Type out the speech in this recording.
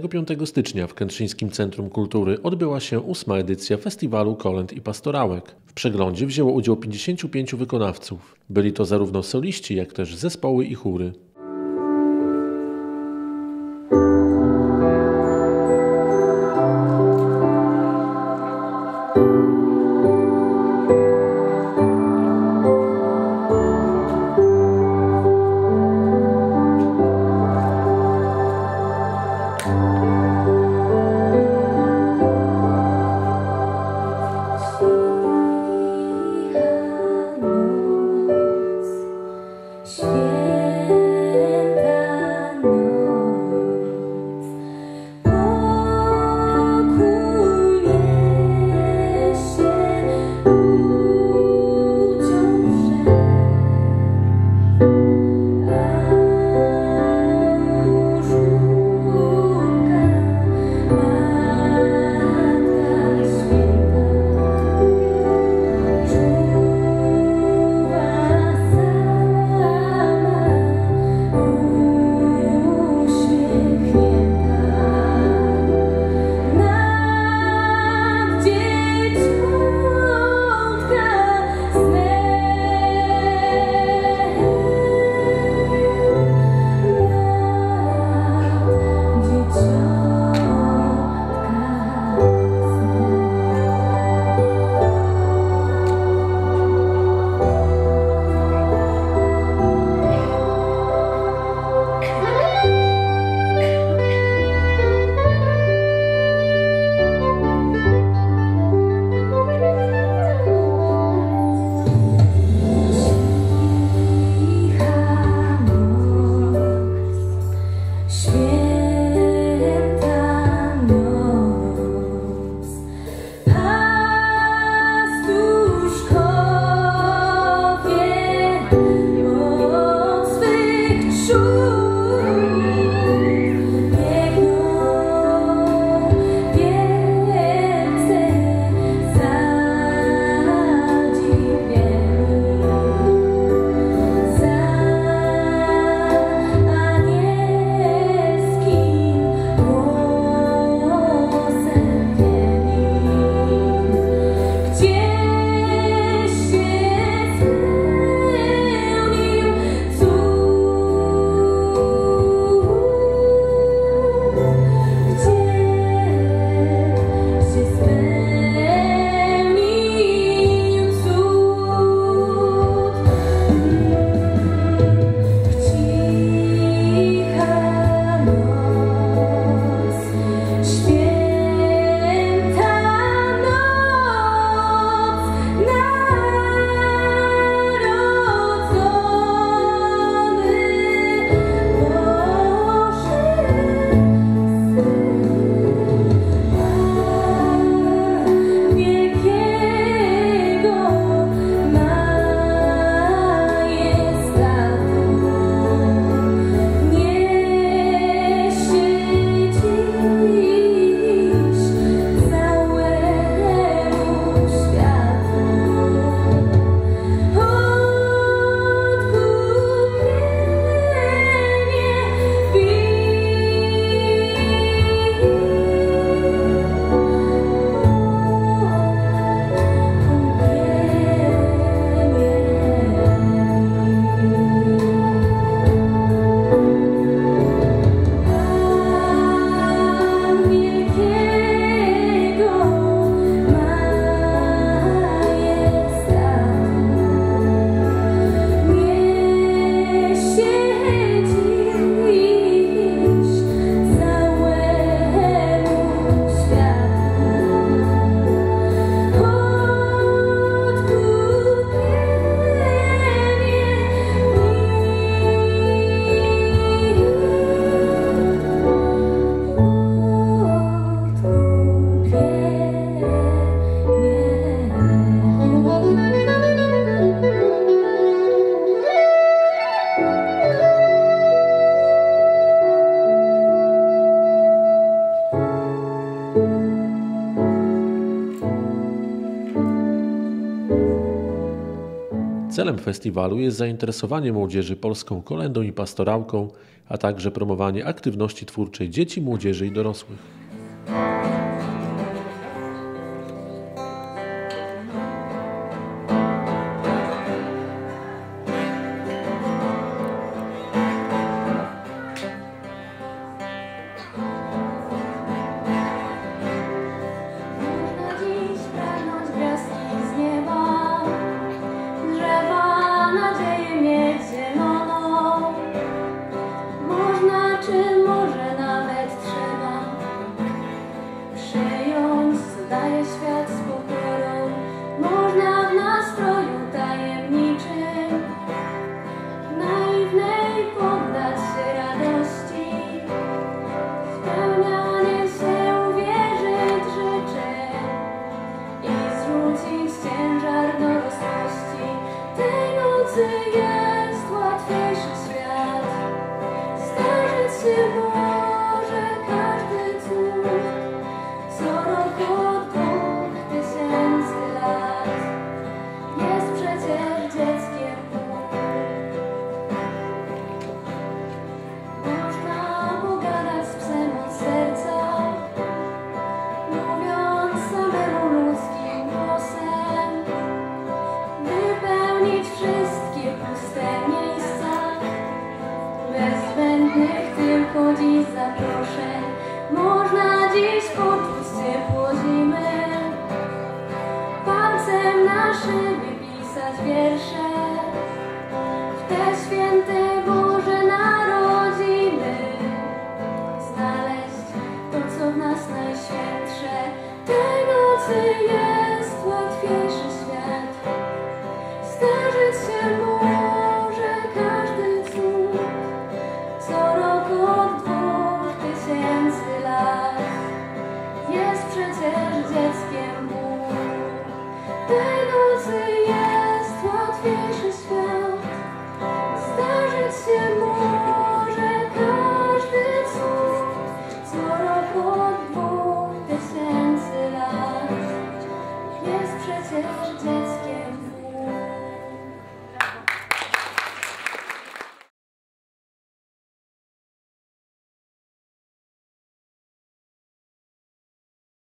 25 stycznia w Kętrzyńskim Centrum Kultury odbyła się ósma edycja festiwalu Kolęd i Pastorałek. W przeglądzie wzięło udział 55 wykonawców. Byli to zarówno soliści, jak też zespoły i chóry. Celem festiwalu jest zainteresowanie młodzieży polską kolendą i pastorałką, a także promowanie aktywności twórczej dzieci, młodzieży i dorosłych. and I maszyny pisać wiersze. W te święte Boże narodziny. Znaleźć to, co w nas najświętsze, tego nocy jest.